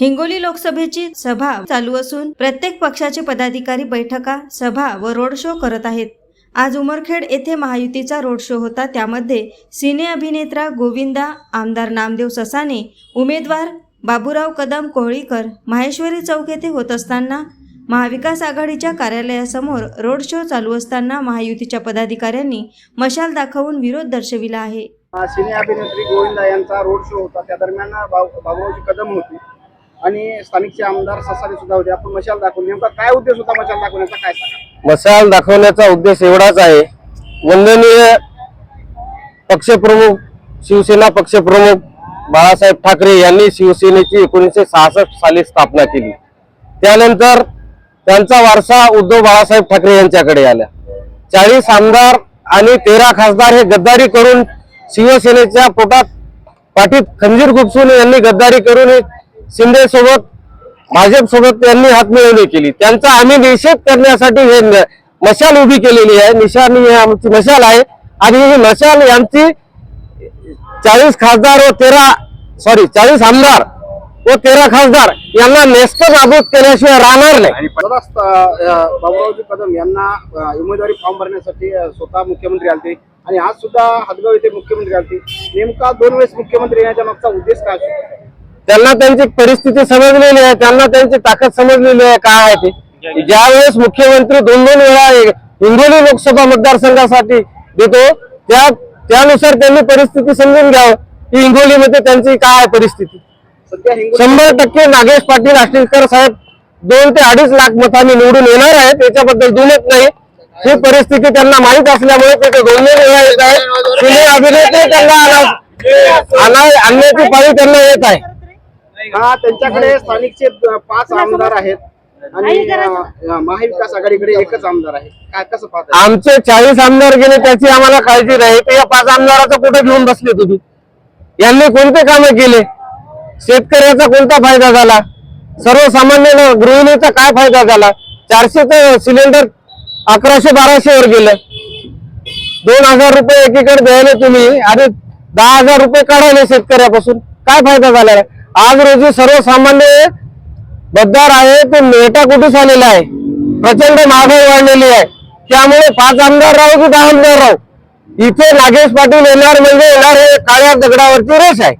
हिंगोली लोकसभेची सभा चालू असून प्रत्येक पक्षाचे पदाधिकारी बैठका सभा व रोड शो करत आहेत. आज उमरखेड येथे महायुतीचा रोड शो होता. त्यामध्ये सिने अभिनेत्रा गोविंदा आमदार नामदेव ससाने उमेदवार बाबूराव कदम कोहळीकर माहेश्वरी चौक येथे होत असताना महाविकास आघाडीच्या कार्यालयासमोर रोड शो चालू असताना महायुतीच्या पदाधिकाऱ्यांनी मशाल दाखवून विरोध दर्शविला आहे. सिने अभिनेत्री गोविंदा यांचा रोड शो होता. त्या दरम्यान बाबूरावची कदम होती. आणि स्थानिकचे आमदार ससारे सुद्धा होते. आपण मशाल दाखवून नेमका काय उद्देश होता मशाल दाखवण्याचा? काय सांगा? मशाल दाखवण्याचा उद्देश एवढाच आहे. वंदनीय पक्षप्रमुख शिवसेना पक्षप्रमुख बाळासाहेब ठाकरे यांनी शिवसेनेची एकोणीसशे सहासष्ट साली स्थापना केली. त्यानंतर त्यांचा वारसा उद्धव बाळासाहेब ठाकरे यांच्याकडे आला. चाळीस आमदार आणि तेरा खासदार हे गद्दारी करून शिवसेनेच्या पोटात पाठीत खंजीर गुपसून यांनी गद्दारी करून शिंदे सोबत भाजप सोबत त्यांनी हातमिळवणी केली. त्यांचा आम्ही निषेध करण्यासाठी हे मशाल उभी केलेली आहे. निशाणी ही आमची मशाल आहे. आणि ही मशाल यांची चाळीस खासदार व तेरा सॉरी चाळीस आमदार व तेरा खासदार यांना नेस्त नाबूद केल्याशिवाय राहणार नाही. बाबुरावजी कदम यांना उमेदवारी फॉर्म भरण्यासाठी स्वतः मुख्यमंत्री आलते. आणि आज सुद्धा हदगाव येथे मुख्यमंत्री आलते. नेमका दोन वेळेस मुख्यमंत्री येण्याच्या मागचा उद्देश काय असतो? त्यांना त्यांची परिस्थिती समजलेली आहे त्यांना त्यांची ताकद समजलेली आहे काय आहे ते? ज्यावेळेस मुख्यमंत्री दोन दोन वेळा हिंगोली लोकसभा मतदारसंघासाठी देतो त्या त्यानुसार त्यांनी परिस्थिती समजून घ्यावं की हिंगोलीमध्ये त्यांची काय आहे परिस्थिती. शंभर टक्के नागेश पाटील आष्टीकर साहेब दोन ते अडीच लाख मतांनी निवडून येणार आहेत त्याच्याबद्दल दुमत नाही. ही परिस्थिती त्यांना माहीत असल्यामुळे ते ते दोन दोन वेळा येत सिने अभिनेते त्यांना आणा- आणा- आणण्याची पाळी त्यांना येत आहे. हा त्यांच्याकडे स्थानिकचे पाच आमदार आहेत आणि महाविकास आघाडीकडे एकच आमदार आहे. काय कसं पाहता आमचे चाळीस आमदार गेले त्याची आम्हाला काळजी नाही. तर या पाच आमदाराचा कुठे घेऊन बसले तुम्ही? यांनी कोणते कामं केले? शेतकऱ्याचा कोणता फायदा झाला? सर्वसामान्य न- गृहिणीचा काय फायदा झाला? चारशेचं सिलेंडर अकराशे बाराशे वर गेलं. दोन हजार रुपये एकीकडे द्यायला तुम्ही आणि दहा हजार रुपये काढायले शेतकऱ्यापासून. काय फायदा झाला? आज रोजी सर्वसामान्य मतदार आहे ते मेटा कुठे आलेला आहे? प्रचंड महागाई वाढलेली आहे. त्यामुळे पाच आमदार राहू की दहा आमदार राहू? इथे नागेश पाटील येणार म्हणजे येणार हे काळ्या दगडावरची रेष आहे.